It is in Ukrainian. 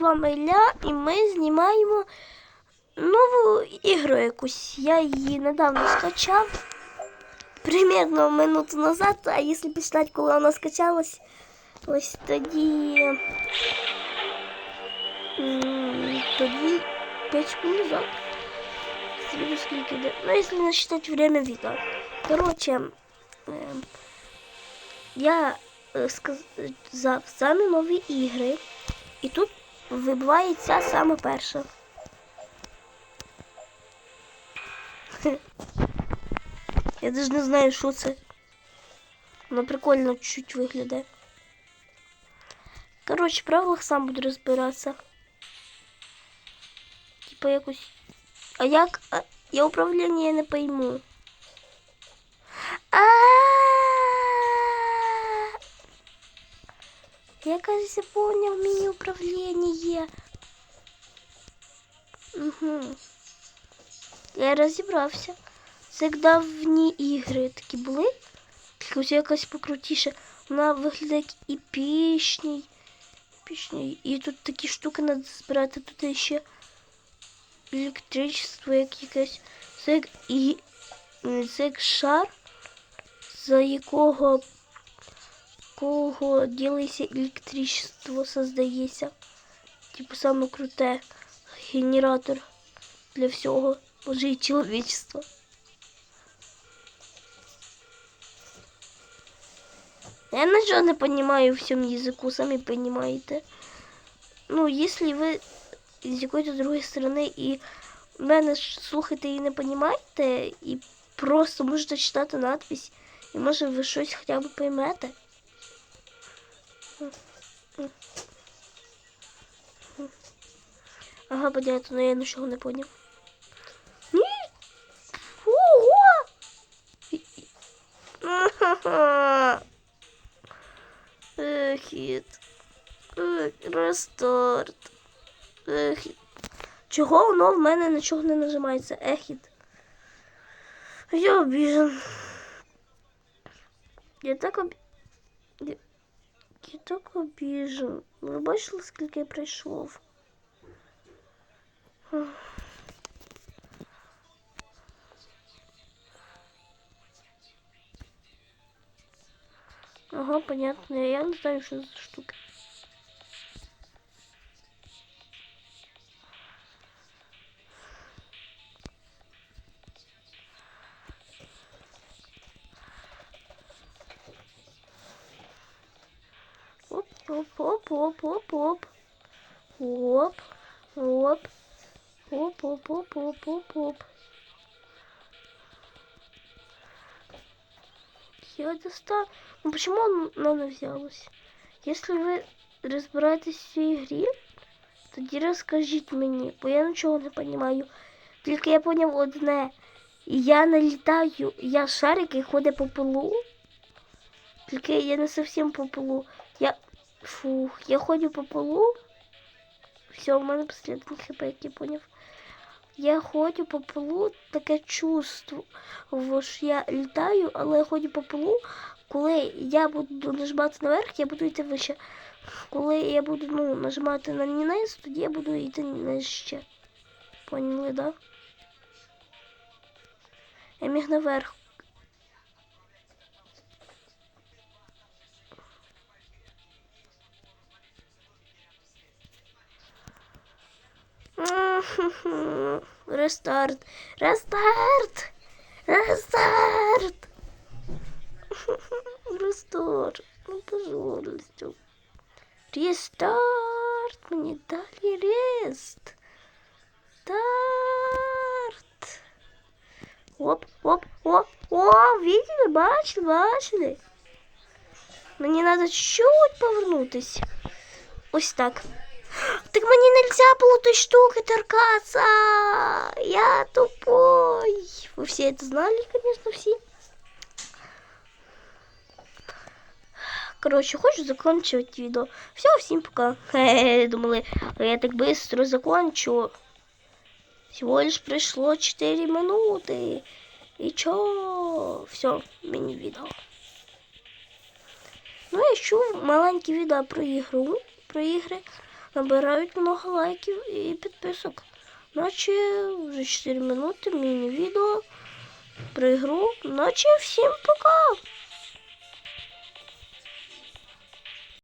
Вами Ілля, і ми знімаємо нову ігру якусь. Я її недавно скачав. Примірно минуту назад, а якщо почитати, коли вона скачалась, ось тоді. Тоді 5 секунд назад. Смотрю, скільки йде. Ну, якщо не считать время відео. Короче, ем, я е, сказав самі нові ігри. І тут вибиває ця саме перша. Я навіть не знаю, що це. Воно прикольно чуть виглядає. Коротше, правилах сам буду розбиратися. Типа якось. А як. Я управління не пойму. А. Я, кажется, понял мини управление. Угу. Я розібрався. Це давні ігри такі були. Ось якась покрутіше. Вона виглядає як епічний. Епічний. І тут такі штуки треба збирати. Тут ще електричество як якесь. Це як, і, це як шар, за якого кого ділиться електричество создається. Типу саме круте генератор для всього може і чоловічества. Я нічого не понимаю в цьому язику, самі понимаете. Ну, если ви з якоїсь другої сторони і мене слухаєте і не понимаєте, і просто можете читати надпись, і може ви щось хоча б поймете. Ага, понятно, но я нічого не поняв. Ні! Ого! Ехіт. Рестарт. Ехіт. Чого воно в мене нічого не нажимається? Ехіт. Я обіжен. Я так об... Я... біжу. Ви бачили, скільки прийшов? Ага, понятно. Я не знаю, что Оп, оп, оп, оп, оп, оп. Оп, оп. Оп, оп, оп, оп, оп, оп. Я достал. Ну почему она взялась? Если ви розбираєтесь в цій грі, тоді розкажіть мені, бо я нічого не розумію. Тільки я поняв одне. Я не літаю, я шарик і ходить по полу. Тільки я не зовсім по полу. Я. Фух, я ходю по полу. Все, у мене последний хп, як я поняв. Я ходю по полу, таке чувство, що я літаю, але я ходю по полу. Коли я буду нажимати наверх, я буду йти вище. Коли я буду ну, нажимати на низ, тоді я буду йти нижче. Поняли, да? Я міг наверх. Рестарт. Рестарт. Рестарт. Рестарт. Ну, пожалуйста. Рестарт. Мне дали рест. Старт. Оп, оп, оп, о, видели, бачили, бачили. Мені треба чуть повернутися. Ось так. Так мені нельзя було той штуки торкаться. Я тупой. Вы все это знали, конечно, все. Короче, хочу закончивать видео. Все, всем пока. Думали, я так быстро закончу. Всего лишь пришло 4 минуты. И чё? Все, мини-відео. Ну, я чув маленьке відео про ігру, про ігри. набирають много лайків і підписок. Наче вже 4 минути міні-відео про ігру. Наче всім пока!